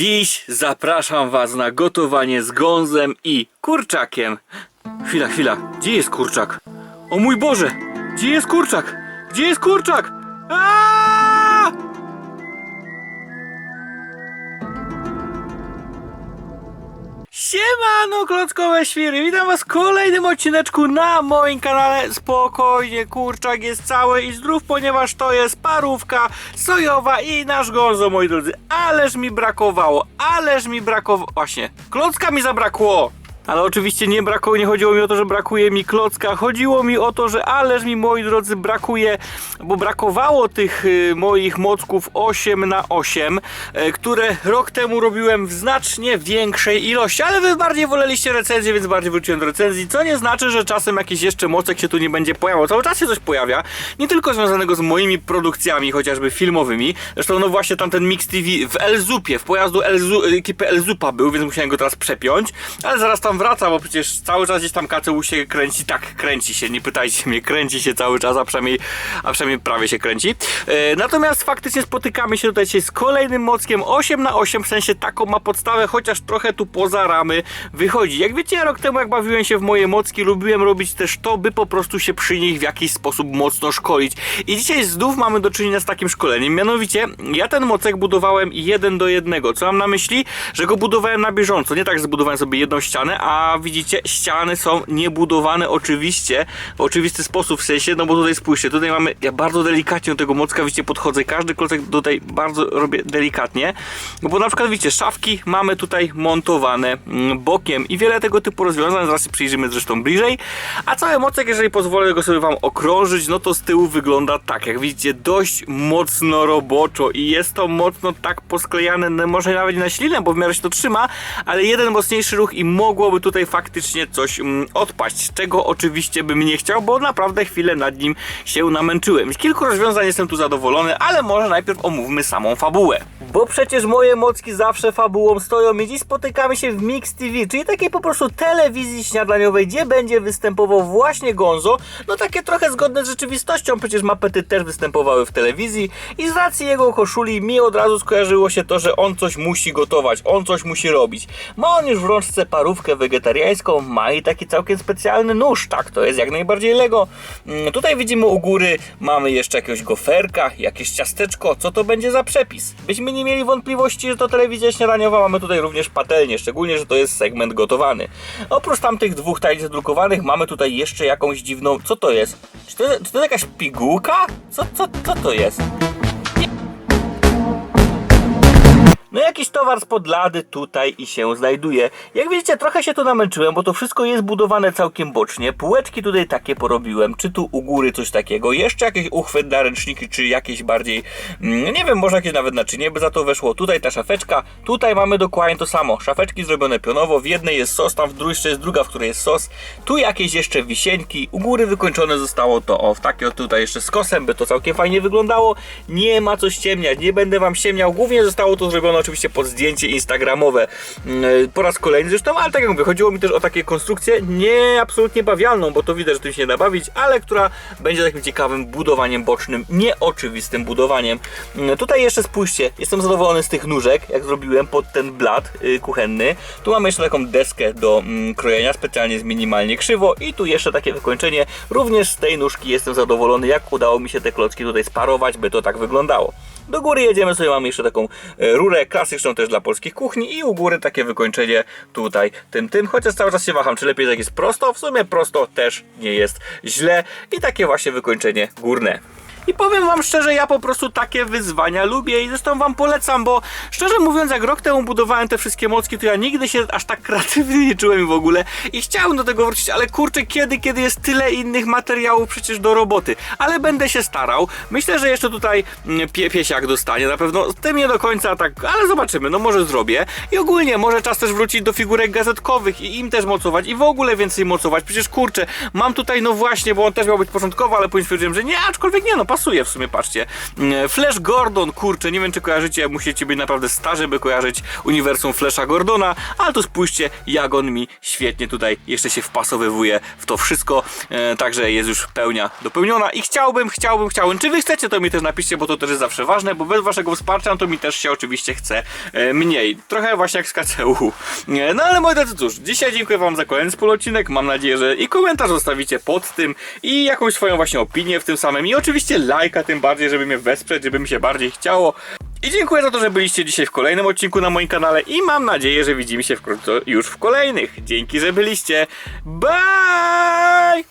Dziś zapraszam was na gotowanie z gązem i kurczakiem. Chwila, chwila, gdzie jest kurczak? O mój Boże, gdzie jest kurczak? Gdzie jest kurczak? Aaaa! Siemano, klockowe świry, witam was w kolejnym odcineczku na moim kanale. Spokojnie, kurczak jest cały i zdrów, ponieważ to jest parówka sojowa i nasz gonzo, moi drodzy. Ależ mi brakowało, ależ mi brakowało, właśnie, klocka mi zabrakło. Ale oczywiście nie brakowało, nie chodziło mi o to, że brakuje mi klocka, chodziło mi o to, że ależ mi moi drodzy brakuje, bo brakowało tych y, moich mocków 8 na 8 y, które rok temu robiłem w znacznie większej ilości, ale wy bardziej woleliście recenzję, więc bardziej wróciłem do recenzji, co nie znaczy, że czasem jakiś jeszcze mocek się tu nie będzie pojawiał. Cały czas się coś pojawia, nie tylko związanego z moimi produkcjami, chociażby filmowymi, zresztą no właśnie tamten Mix TV w Elzupie, w pojazdu Elzu, ekipy Elzupa był, więc musiałem go teraz przepiąć, ale zaraz tam wraca, bo przecież cały czas gdzieś tam KCU się kręci, tak, kręci się, nie pytajcie mnie, kręci się cały czas, a przynajmniej, a przynajmniej prawie się kręci. E, natomiast faktycznie spotykamy się tutaj dzisiaj z kolejnym mockiem 8 na 8 w sensie taką ma podstawę, chociaż trochę tu poza ramy wychodzi. Jak wiecie, ja rok temu jak bawiłem się w moje mocki, lubiłem robić też to, by po prostu się przy nich w jakiś sposób mocno szkolić. I dzisiaj znów mamy do czynienia z takim szkoleniem, mianowicie ja ten mocek budowałem jeden do jednego. Co mam na myśli? Że go budowałem na bieżąco, nie tak, że zbudowałem sobie jedną ścianę, a widzicie, ściany są niebudowane oczywiście, w oczywisty sposób, w sensie, no bo tutaj spójrzcie, tutaj mamy, ja bardzo delikatnie do tego mocka, widzicie, podchodzę, każdy klocek tutaj bardzo robię delikatnie, no bo na przykład, widzicie, szafki mamy tutaj montowane mm, bokiem i wiele tego typu rozwiązań, zaraz się przyjrzymy zresztą bliżej, a cały mocek, jeżeli pozwolę go sobie wam okrążyć, no to z tyłu wygląda tak, jak widzicie, dość mocno roboczo i jest to mocno tak posklejane, no może nawet na ślinę, bo w miarę się to trzyma, ale jeden mocniejszy ruch i mogłoby tutaj faktycznie coś mm, odpaść, czego oczywiście bym nie chciał, bo naprawdę chwilę nad nim się namęczyłem. Z kilku rozwiązań jestem tu zadowolony, ale może najpierw omówmy samą fabułę. Bo przecież moje mocki zawsze fabułą stoją i dziś spotykamy się w Mix TV, czyli takiej po prostu telewizji śniadaniowej, gdzie będzie występował właśnie Gonzo, no takie trochę zgodne z rzeczywistością, przecież mapety też występowały w telewizji i z racji jego koszuli mi od razu skojarzyło się to, że on coś musi gotować, on coś musi robić. Ma on już w rączce parówkę wegetariańską, ma i taki całkiem specjalny nóż, tak, to jest jak najbardziej Lego. Mm, Tutaj widzimy u góry, mamy jeszcze jakiegoś goferka, jakieś ciasteczko, co to będzie za przepis? Byśmy nie mieli wątpliwości, że to telewizja śniadaniowa, mamy tutaj również patelnię, szczególnie, że to jest segment gotowany. Oprócz tamtych dwóch tablic drukowanych mamy tutaj jeszcze jakąś dziwną, co to jest? Czy to, czy to jakaś pigułka? Co, co, co to jest? No jakiś towar z podlady tutaj i się znajduje. Jak widzicie, trochę się tu namęczyłem, bo to wszystko jest budowane całkiem bocznie. Półeczki tutaj takie porobiłem, czy tu u góry coś takiego. Jeszcze jakieś uchwyt na ręczniki, czy jakieś bardziej, mm, nie wiem, może jakieś nawet naczynie by za to weszło. Tutaj ta szafeczka, tutaj mamy dokładnie to samo. Szafeczki zrobione pionowo, w jednej jest sos, tam w drugiej jest druga, w której jest sos. Tu jakieś jeszcze wisieńki, u góry wykończone zostało to, o, w takie tutaj jeszcze z kosem, by to całkiem fajnie wyglądało. Nie ma co ściemniać, nie będę wam ściemniał. Głównie zostało to zrobione oczywiście pod zdjęcie instagramowe mm, po raz kolejny zresztą, ale tak jak mówię, chodziło mi też o takie konstrukcję nie absolutnie bawialną, bo to widać, że tym się nie da bawić, ale która będzie takim ciekawym budowaniem bocznym, nieoczywistym budowaniem. Mm, Tutaj jeszcze spójrzcie, jestem zadowolony z tych nóżek, jak zrobiłem pod ten blat y, kuchenny. Tu mamy jeszcze taką deskę do mm, krojenia, specjalnie z minimalnie krzywo i tu jeszcze takie wykończenie. Również z tej nóżki jestem zadowolony, jak udało mi się te klocki tutaj sparować, by to tak wyglądało. Do góry jedziemy sobie, mamy jeszcze taką e, rurę klasyczną też dla polskich kuchni i u góry takie wykończenie tutaj tym tym, chociaż cały czas się waham, czy lepiej jak jest prosto, w sumie prosto też nie jest źle. I takie właśnie wykończenie górne. I powiem wam szczerze, ja po prostu takie wyzwania lubię i zresztą wam polecam, bo szczerze mówiąc, jak rok temu budowałem te wszystkie mocki, to ja nigdy się aż tak kreatywnie nie czułem w ogóle i chciałem do tego wrócić, ale kurczę, kiedy, kiedy jest tyle innych materiałów przecież do roboty, ale będę się starał. Myślę, że jeszcze tutaj mm, pie, piesiak dostanie, na pewno z tym nie do końca tak, ale zobaczymy, no może zrobię. I ogólnie może czas też wrócić do figurek gazetkowych i im też mocować i w ogóle więcej mocować. Przecież kurczę, mam tutaj no właśnie, bo on też miał być początkowo, ale później stwierdziłem, że nie, aczkolwiek nie no, pasuje w sumie, patrzcie. Mm, Flash Gordon, kurczę, nie wiem czy kojarzycie, musicie być naprawdę starzy, by kojarzyć uniwersum Flasha Gordona, ale tu spójrzcie, jak on mi świetnie tutaj jeszcze się wpasowywuje w to wszystko, e, także jest już pełnia dopełniona i chciałbym, chciałbym, chciałbym, czy wy chcecie, to mi też napiszcie, bo to też jest zawsze ważne, bo bez waszego wsparcia, to mi też się oczywiście chce e, mniej. Trochę właśnie jak z KCU. E, No ale moi drodzy, cóż, dzisiaj dziękuję wam za kolejny wspólodcinek, mam nadzieję, że i komentarz zostawicie pod tym i jakąś swoją właśnie opinię w tym samym i oczywiście lajka, tym bardziej, żeby mnie wesprzeć, żeby mi się bardziej chciało. I dziękuję za to, że byliście dzisiaj w kolejnym odcinku na moim kanale i mam nadzieję, że widzimy się wkrótce już w kolejnych. Dzięki, że byliście. Bye!